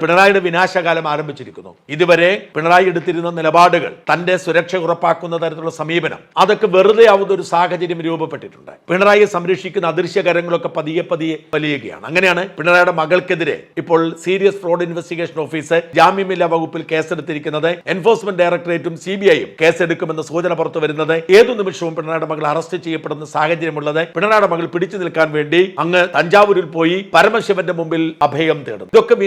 പിണറായിയുടെ വിനാശകാലം ആരംഭിച്ചിരിക്കുന്നു. ഇതുവരെ പിണറായി എടുത്തിരുന്ന നിലപാടുകൾ തന്റെ സുരക്ഷ ഉറപ്പാക്കുന്ന തരത്തിലുള്ള സമീപനം അതൊക്കെ വെറുതെ ആവുന്ന ഒരു സാഹചര്യം രൂപപ്പെട്ടിട്ടുണ്ട്. പിണറായിയെ സംരക്ഷിക്കുന്ന അദൃശ്യകരങ്ങളൊക്കെ പതിയെ പതിയെ വലിയുകയാണ്. അങ്ങനെയാണ് പിണറായിയുടെ മകൾക്കെതിരെ ഇപ്പോൾ സീരിയസ് ഫ്രോഡ് ഇൻവെസ്റ്റിഗേഷൻ ഓഫീസ് ജാമ്യമില്ലാ വകുപ്പിൽ കേസെടുത്തിരിക്കുന്നത് എൻഫോഴ്സ്മെന്റ് ഡയറക്ടറേറ്റും സി ബി ഐയും കേസെടുക്കുമെന്ന സൂചന പുറത്തു വരുന്നത് ഏതു നിമിഷവും പിണറായിയുടെ മകൾ അറസ്റ്റ് ചെയ്യപ്പെടുന്ന സാഹചര്യമുള്ളത് പിണറായിയുടെ മകൾ പിടിച്ചു നിൽക്കാൻ വേണ്ടി അങ്ങ് തഞ്ചാവൂരിൽ പോയി പരമശിവന്റെ മുമ്പിൽ അഭയം തേടും ഇതൊക്കെ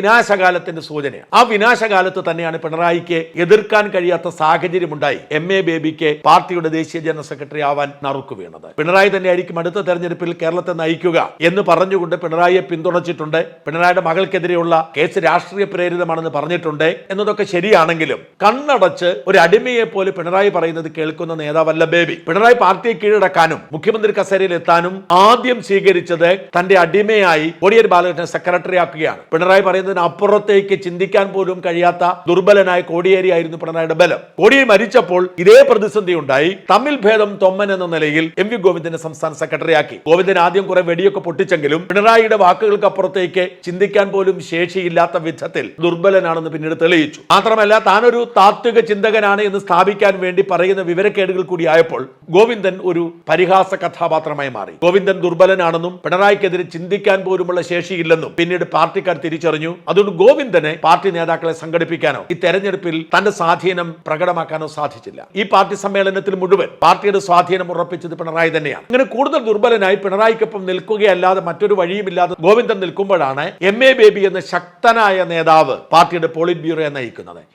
വിനാശകാലത്തിന്റെ സൂചനയാണ്. ആ വിനാശകാലത്ത് തന്നെയാണ് പിണറായിക്ക് എതിർക്കാൻ കഴിയാത്ത സാഹചര്യമുണ്ടായി. എം എ ബേബിക്ക് പാർട്ടിയുടെ ദേശീയ ജനറൽ സെക്രട്ടറി ആവാൻ നറുക്കു വീണത്. പിണറായി തന്നെ ആയിരിക്കും അടുത്ത തെരഞ്ഞെടുപ്പിൽ കേരളത്തെ നയിക്കുക എന്ന് പറഞ്ഞുകൊണ്ട് പിണറായിയെ പിന്തുണച്ചിട്ടുണ്ട്. പിണറായിയുടെ മകൾക്കെതിരെയുള്ള കേസ് രാഷ്ട്രീയ പ്രേരിതമാണെന്ന് പറഞ്ഞിട്ടുണ്ട്. എന്നതൊക്കെ ശരിയാണെങ്കിലും കണ്ണടച്ച് ഒരു അടിമയെ പോലെ പിണറായി പറയുന്നത് കേൾക്കുന്ന നേതാവല്ല ബേബി. പിണറായി പാർട്ടിയെ കീഴടക്കാനും മുഖ്യമന്ത്രി കസേരയിൽ എത്താനും ആദ്യം സ്വീകരിച്ചത് തന്റെ അടിമയായി കോടിയേരി ബാലകൃഷ്ണൻ സെക്രട്ടറി ആക്കുകയാണ്. പിണറായി പറയുന്നതിന് അപ്പുറത്തേക്ക് ചിന്തിക്കാൻ പോലും കഴിയാത്ത ദുർബലനായ കോടിയേരി ആയിരുന്നു പിണറായിയുടെ ബലം. കോടിയേരി മരിച്ചപ്പോൾ ഇതേ പ്രതിസന്ധി ഉണ്ടായി. തമ്മിൽ ഭേദം തൊമ്മൻ എന്ന നിലയിൽ എം വി ഗോവിന്ദനെ സംസ്ഥാന സെക്രട്ടറി ആക്കി ഗോവിന്ദൻ ആദ്യം കുറെ വെടിയൊക്കെ പൊട്ടിച്ചെങ്കിലും പിണറായിയുടെ വാക്കുകൾക്ക് അപ്പുറത്തേക്ക് ചിന്തിക്കാൻ പോലും ശേഷിയില്ലാത്ത വിധത്തിൽ ദുർബലനാണെന്ന് പിന്നീട് തെളിയിച്ചു. മാത്രമല്ല താനൊരു താത്വിക ചിന്തകനാണ് എന്ന് സ്ഥാപിക്കാൻ വേണ്ടി പറയുന്ന വിവരക്കേടുകൾ കൂടി ആയപ്പോൾ ഗോവിന്ദൻ ഒരു പരിഹാസ കഥാപാത്രമായി മാറി. ഗോവിന്ദൻ ദുർബലനാണെന്നും പിണറായിക്കെതിരെ ചിന്തിക്കാൻ പോലുമുള്ള ശേഷിയില്ലെന്നും പിന്നീട് പാർട്ടിക്കാർ തിരിച്ചറിഞ്ഞു. അതുകൊണ്ട് ഗോവിന്ദനെ പാർട്ടി നേതാക്കളെ സംഘടിപ്പിക്കാനോ ഈ തെരഞ്ഞെടുപ്പിൽ തന്റെ സ്വാധീനം പ്രകടമാക്കാനോ സാധിച്ചില്ല. ഈ പാർട്ടി സമ്മേളനത്തിൽ മുഴുവൻ പാർട്ടിയുടെ സ്വാധീനം ഉറപ്പിച്ചത് പിണറായി തന്നെയാണ്. അങ്ങനെ കൂടുതൽ ദുർബലനായി പിണറായിക്കൊപ്പം നിൽക്കുകയല്ലാതെ മറ്റൊരു വഴിയുമില്ലാതെ ഗോവിന്ദൻ നിൽക്കുമ്പോഴാണ് എം എ ബേബി എന്ന ശക്തനായ നേതാവ് പാർട്ടിയുടെ പോളിറ്റ് ബ്യൂറോയെ നയിക്കുന്നത്.